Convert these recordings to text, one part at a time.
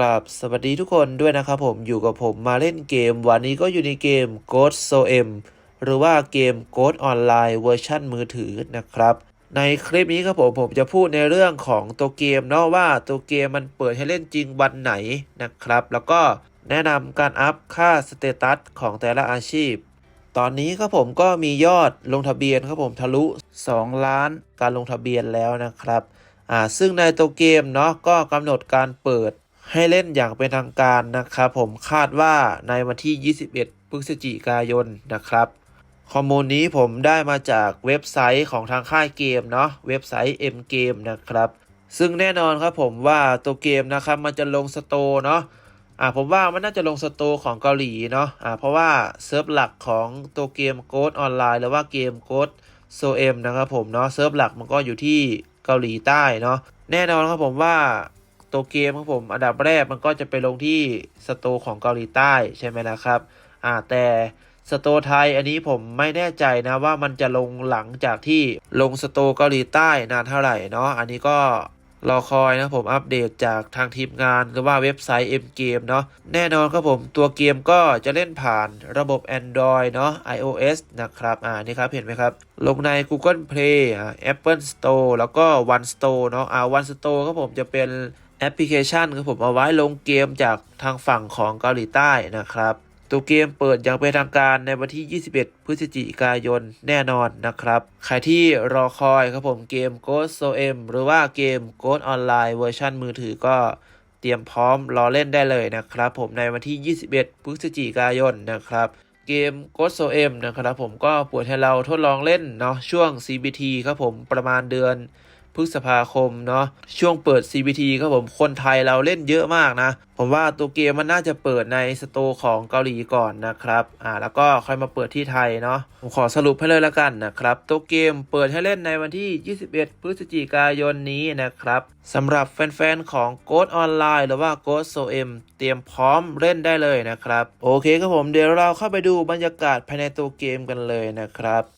ราบสวัสดีทุกคนด้วยนะครับผมอยู่กับผมมาเล่นเกม วันนี้ก็อยู่ในเกม Ghost So M หรือว่าเกม Ghost Online เวอร์ชันมือถือนะครับ ในคลิปนี้ครับผมผมจะพูดในเรื่องของตัวเกมเนาะว่าตัวเกมมันเปิดให้เล่นจริงวันไหนนะครับ แล้วก็แนะนำการอัพค่าสเตตัสของแต่ละอาชีพ ตอนนี้ครับผมก็มียอดลงทะเบียนครับผมทะลุ 2 ล้านการลงทะเบียนแล้วนะครับอ่าซึ่งในตัวเกมเนาะก็กำหนดการเปิด ให้เล่นอย่างเป็นทางการนะครับผมคาดว่าในวันที่ 21 พฤศจิกายนนะครับ ข้อมูลนี้ผมได้มาจากเว็บไซต์ของทางค่ายเกมเนาะเว็บไซต์ M Game นะครับ ซึ่งแน่นอนครับผมว่าตัวเกมนะครับมันจะลงสโตร์เนาะอ่าผมว่ามันน่าจะลงสโตร์ของเกาหลีเนาะอ่าเพราะว่าเซิร์ฟหลักของตัวเกมโกดออนไลน์หรือว่าเกมโกดโซเอ็มนะครับผมเนาะเซิร์ฟหลักมันก็อยู่ที่เกาหลีใต้เนาะแน่นอนครับผมว่า ตัวเกมครับผม อันดับแรกมันก็จะไปลงที่สโตร์ของเกาหลีใต้ใช่ไหมนะครับ อ่าแต่สโตไทยอันนี้ผมไม่แน่ใจนะว่ามันจะลงหลังจากที่ลงสโตเกาหลีใต้นานเท่าไหร่เนาะอันนี้ก็รอคอยนะผมอัปเดตจากทางทีมงานหรือว่าเว็บไซต์ M Game เนาะแน่นอนครับผมตัวเกมก็จะเล่นผ่านระบบ Android เนาะ iOS นะครับ อ่านี่ครับ เห็นไหมครับ ลงใน Google Play Apple Store แล้วก็ One Store เนาะอ่า One Store ครับผมจะเป็น แอปพลิเคชันครับผมเอาไว้ลงเกมจากทางฝั่งของเกาหลีใต้นะครับ ตัวเกมเปิดอย่างเป็นทางการในวันที่ 21 พฤศจิกายนแน่นอนนะครับ ใครที่รอคอยครับผมเกม Ghost So M หรือว่าเกม Ghost Online เวอร์ชันมือถือก็เตรียมพร้อมรอเล่นได้เลยนะครับผมในวันที่ 21 พฤศจิกายนนะครับเกม Ghost So M นะครับผมก็เปิดให้เราทดลองเล่นเนาะช่วง CBT ครับผมประมาณเดือน พฤษภาคมเนาะช่วงเปิด CBT ครับผมคนไทยเราเล่นเยอะมากนะ ผมว่าตัวเกมมันน่าจะเปิดในสโตร์ของเกาหลีก่อนนะครับอ่าแล้วก็ค่อยมาเปิดที่ไทยเนาะผมขอสรุปให้เลยละกันนะครับ ตัวเกมเปิดให้เล่นในวันที่ 21 พฤศจิกายนนี้นะครับสำหรับแฟนๆของ Ghost Online หรือว่า Ghost So M เตรียมพร้อมเล่นได้เลยนะครับ โอเคครับผมเดี๋ยวเราเข้าไปดูบรรยากาศภายในตัวเกมกันเลยนะครับ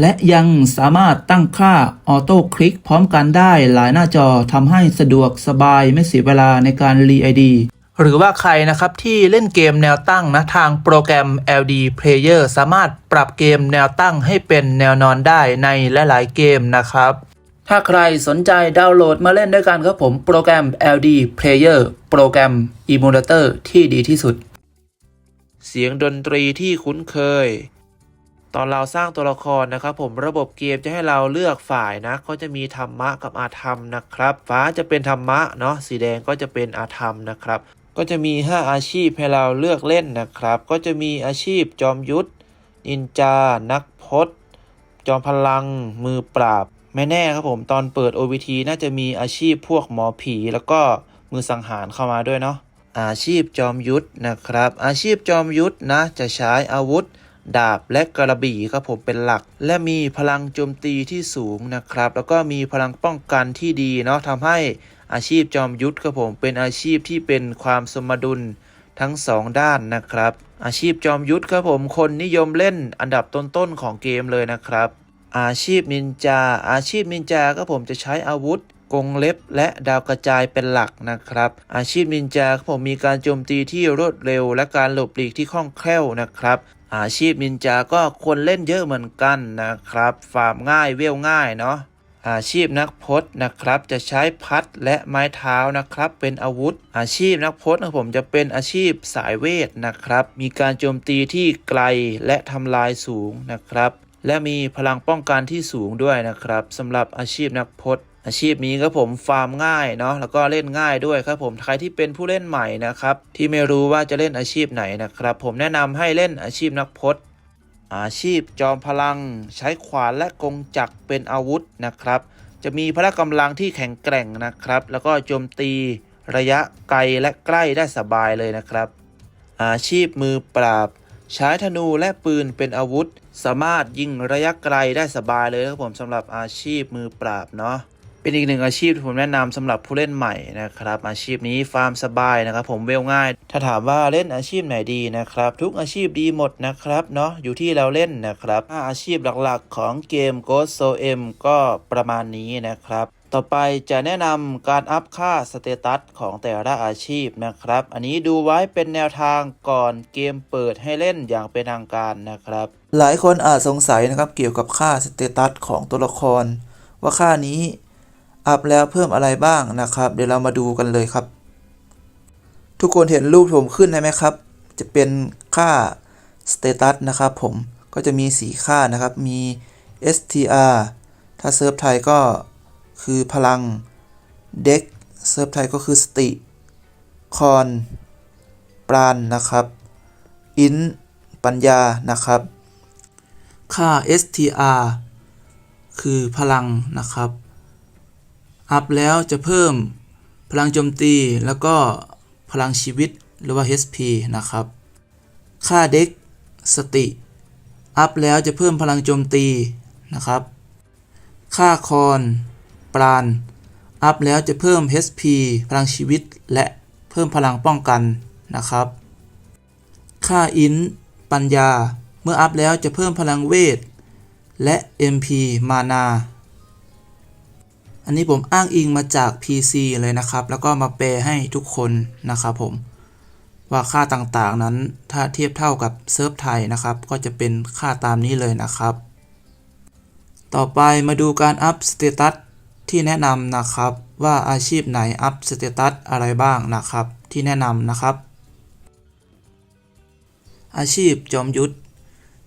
และยังสามารถตั้งค่าออโต้คลิกพร้อมกันได้หลายหน้าจอทำให้สะดวกสบายไม่เสียเวลาในการรีไอดีหรือว่าใครนะครับที่เล่นเกมแนวตั้งนะทางโปรแกรม LD Player สามารถปรับเกมแนวตั้งให้เป็นแนวนอนได้ในหลายๆเกมนะครับ ถ้าใครสนใจดาวน์โหลดมาเล่นด้วยกันครับผมโปรแกรม LD Player โปรแกรม Emulator ที่ดีที่สุด เสียงดนตรีที่คุ้นเคย ตอนเราสร้างตัวละครนะครับ ผมระบบเกมจะให้เราเลือกฝ่ายนะ ก็จะมีธรรมะกับอาธรรมนะครับ ฟ้าจะเป็นธรรมะเนาะสีแดงก็จะเป็นอาธรรมนะครับ ก็จะมี 5 อาชีพให้เราเลือกเล่นนะครับ ก็จะมีอาชีพจอมยุทธนินจา นักพจน์จอมพลัง มือปราบ ไม่แน่ครับผมตอนเปิด OVT น่าจะมีอาชีพพวกหมอผี แล้วก็มือสังหารเข้ามาด้วยเนาะอาชีพจอมยุทธนะครับ อาชีพจอมยุทธนะจะใช้อาวุธ ดาบและกระบี่ครับผมเป็นหลัก และมีพลังโจมตีที่สูงนะครับ แล้วก็มีพลังป้องกันที่ดีเนาะทำให้อาชีพจอมยุทธครับผมเป็นอาชีพที่เป็นความสมดุลทั้งสองด้านนะครับ อาชีพจอมยุทธครับผมคนนิยมเล่นอันดับต้นๆของเกมเลยนะครับ อาชีพนินจา อาชีพนินจาก็ผมจะใช้อาวุธกงเล็บและดาวกระจายเป็นหลักนะครับ อาชีพนินจาก็ผมมีการโจมตีที่รวดเร็ว และการหลบหลีกที่คล่องแคล่วนะครับ อาชีพนินจาก็คนเล่นเยอะเหมือนกันนะครับ ฟาร์มง่ายเวลง่ายเนาะอาชีพนักพจน์นะครับ จะใช้พัดและไม้เท้านะครับ เป็นอาวุธ อาชีพนักพจน์ของผมจะเป็นอาชีพสายเวทนะครับ มีการโจมตีที่ไกลและทำลายสูงนะครับ และมีพลังป้องกันที่สูงด้วยนะครับสำหรับอาชีพนักพจน์อาชีพนี้ครับผมฟาร์มง่ายเนาะแล้วก็เล่นง่ายด้วยครับผมใครที่เป็นผู้เล่นใหม่นะครับที่ไม่รู้ว่าจะเล่นอาชีพไหนนะครับ ผมแนะนำให้เล่นอาชีพนักพจน์อาชีพจอมพลังใช้ขวานและกงจักรเป็นอาวุธนะครับ จะมีพละกำลังที่แข็งแกร่งนะครับ แล้วก็โจมตีระยะไกลและใกล้ได้สบายเลยนะครับ อาชีพมือปราบ ใช้ธนูและปืนเป็นอาวุธ สามารถยิงระยะไกลได้สบายเลยครับผมสำหรับอาชีพมือปราบเนาะเป็นอีกหนึ่งอาชีพที่ผมแนะนำสำหรับผู้เล่นใหม่นะครับ อาชีพนี้ฟาร์มสบายนะครับ ผมเวลง่าย ถ้าถามว่าเล่นอาชีพไหนดีนะครับ ทุกอาชีพดีหมดนะครับเนาะอยู่ที่เราเล่นนะครับอาชีพหลักๆของเกม Ghost s o M ก็ประมาณนี้นะครับ ต่อไปจะแนะนำการอัพค่าสเตตัสของแต่ละอาชีพนะครับ อันนี้ดูไว้เป็นแนวทางก่อนเกมเปิดให้เล่นอย่างเป็นทางการนะครับ หลายคนอาจสงสัยนะครับเกี่ยวกับค่าสเตตัสของตัวละคร ว่าค่านี้อัพแล้วเพิ่มอะไรบ้างนะครับ เดี๋ยวเรามาดูกันเลยครับ ทุกคนเห็นรูปผมขึ้นใช่ไหมครับ จะเป็นค่าสเตตัสนะครับผมก็จะมีสีค่านะครับมี STR ถ้าเซิร์ฟไทยก็ คือพลัง เด็กเซิร์ฟไทยก็คือสติ คอน ปราณนะครับ อิน ปัญญา นะครับ ค่า STR คือพลังนะครับ อัพแล้วจะเพิ่มพลังโจมตีแล้วก็พลังชีวิตหรือว่า HP นะครับ ค่าเด็กสติ อัพแล้วจะเพิ่มพลังโจมตีนะครับ ค่าคอน ปราณ อัพแล้วจะเพิ่ม HP พลังชีวิต และเพิ่มพลังป้องกันนะครับ ค่าอินปัญญา เมื่ออัพแล้วจะเพิ่มพลังเวท และ MP มานา อันนี้ผมอ้างอิงมาจาก PC เลยนะครับ แล้วก็มาแปลให้ทุกคนนะครับผมว่าค่าต่างๆนั้นถ้าเทียบเท่ากับเซิร์ฟไทยนะครับ ก็จะเป็นค่าตามนี้เลยนะครับ ต่อไปมาดูการอัพสเตตัส ที่แนะนำนะครับว่าอาชีพไหนอัพสเตตัสอะไรบ้างนะครับ ที่แนะนำนะครับ อาชีพจอมยุทธ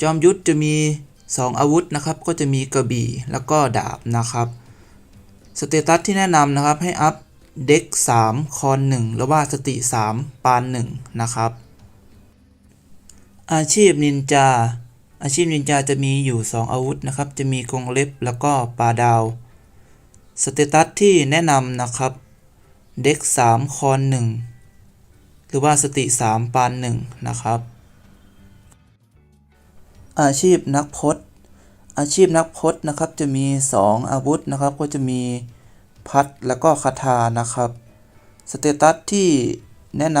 จอมยุทธจะมี 2 อาวุธนะครับ ก็จะมีกระบี่แล้วก็ดาบนะครับสเตตัสที่แนะนำนะครับให้อัพเด็ก3คอน1หรือว่าสติ 3 ปาน1นะครับ อาชีพนินจา อาชีพนินจาจะมีอยู่ 2 อาวุธนะครับ จะมีกรงเล็บแล้วก็ปลาดาว สเตตัสที่แนะนำนะครับ เด็ก3คอน1หรือว่าสติ 3 ปาน1นะครับ อาชีพนักพจน์ อาชีพนักพจน์นะครับ จะมี 2 อาวุธนะครับ ก็จะมีพัดแล้วก็คาถานะครับ สเตตัสที่แนะน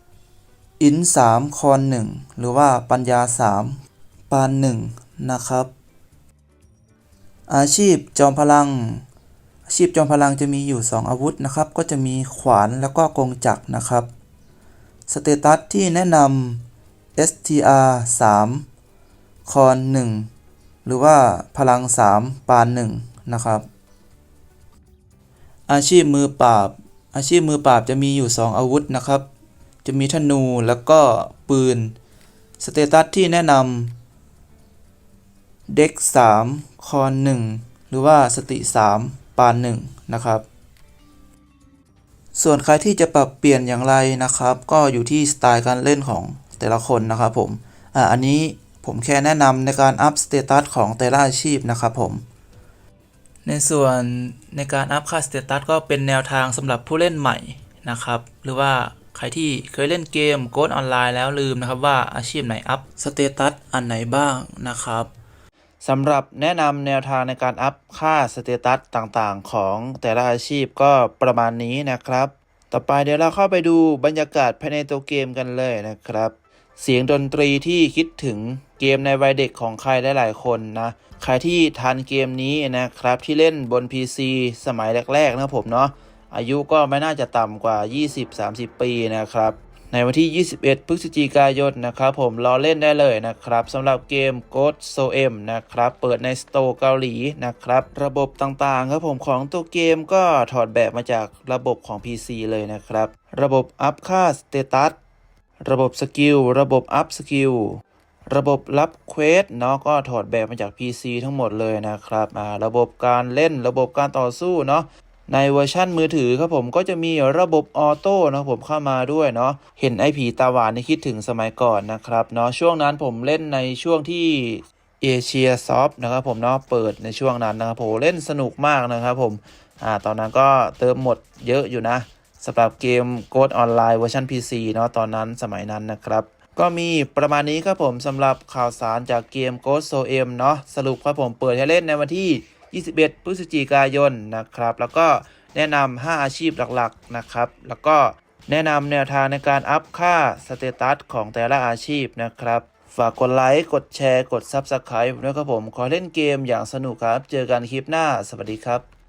ำอิน3คอน1หรือว่าปัญญา 3 ปาน1นะครับอาชีพจอมพลัง อาชีพจอมพลังจะมีอยู่ 2 อาวุธนะครับ ก็จะมีขวานแล้วก็กงจักรนะครับสเตตัสที่แนะนำ STR 3คอน1หรือว่าพลัง 3 ปาน1นะครับ อาชีพมือปราบ อาชีพมือปราบจะมีอยู่ 2 อาวุธนะครับ จะมีธนูแล้วก็ปืนสเตตัสที่แนะนำเด็ก3คอน1หรือว่าสติ 3 ปาน1นะครับ ส่วนใครที่จะปรับเปลี่ยนอย่างไรนะครับ ก็อยู่ที่สไตล์การเล่นของแต่ละคนนะครับผมอ่าอันนี้ผมแค่แนะนำในการอัพสเตตัสของแต่ละอาชีพนะครับผม ในส่วนในการอัพค่าสเตตัสก็เป็นแนวทางสำหรับผู้เล่นใหม่นะครับ หรือว่าใครที่เคยเล่นเกมโกดออนไลน์แล้วลืมนะครับว่าอาชีพไหนอัพสเตตัสอันไหนบ้างนะครับ สำหรับแนะนำแนวทางในการอัพค่าสเตตัสต่างๆ ของแต่ละอาชีพก็ประมาณนี้นะครับ ต่อไปเดี๋ยวเราเข้าไปดูบรรยากาศภายในตัวเกมกันเลยนะครับ เสียงดนตรีที่คิดถึงเกมในวัยเด็กของใครหลายๆคนนะ ใครที่ทันเกมนี้นะครับที่เล่นบน PC สมัยแรกๆนะผมเนาะอายุก็ไม่น่าจะต่ำกว่า 20-30 ปีนะครับ ในวันที่ 21 พฤศจิกายนนะครับผมรอเล่นได้เลยนะครับสำหรับเกม Ghost s o M นะครับเปิดในสโตร์เกาหลีนะครับระบบต่างๆครับผมของตัวเกมก็ถอดแบบมาจากระบบของ PC เลยนะครับ ระบบอัพค่าสเตตัสระบบสกิลระบบอัพสกิลระบบรับเควสเนาะก็ถอดแบบมาจาก PC ทั้งหมดเลยนะครับอ่าระบบการเล่นระบบการต่อสู้เนาะ ในเวอร์ชั่นมือถือครับผมก็จะมีระบบออโต้นะผมเข้ามาด้วยเนาะเห็นไอผีตาหวานนี่คิดถึงสมัยก่อนนะครับเนาะช่วงนั้นผมเล่นในช่วงที่เอเชียซอฟนะครับผมเนาะเปิดในช่วงนั้นนะครับผมเล่นสนุกมากนะครับผมอ่าตอนนั้นก็เติมหมดเยอะอยู่นะสำหรับเกม Ghost Online เวอร์ชัน PC เนาะตอนนั้นสมัยนั้นนะครับก็มีประมาณนี้ครับผมสำหรับข่าวสารจากเกม Ghost So M เนาะสรุปครับผมเปิดให้เล่นในวันที่ 21 พฤศจิกายนนะครับ แล้วก็แนะนำ5อาชีพหลักๆนะครับ แล้วก็แนะนำแนวทางในการอัพค่าสเตตัสของแต่ละอาชีพนะครับ ฝากกดไลค์ กดแชร์ กด Subscribe ด้วยครับผม ขอเล่นเกมอย่างสนุกครับ เจอกันคลิปหน้า สวัสดีครับ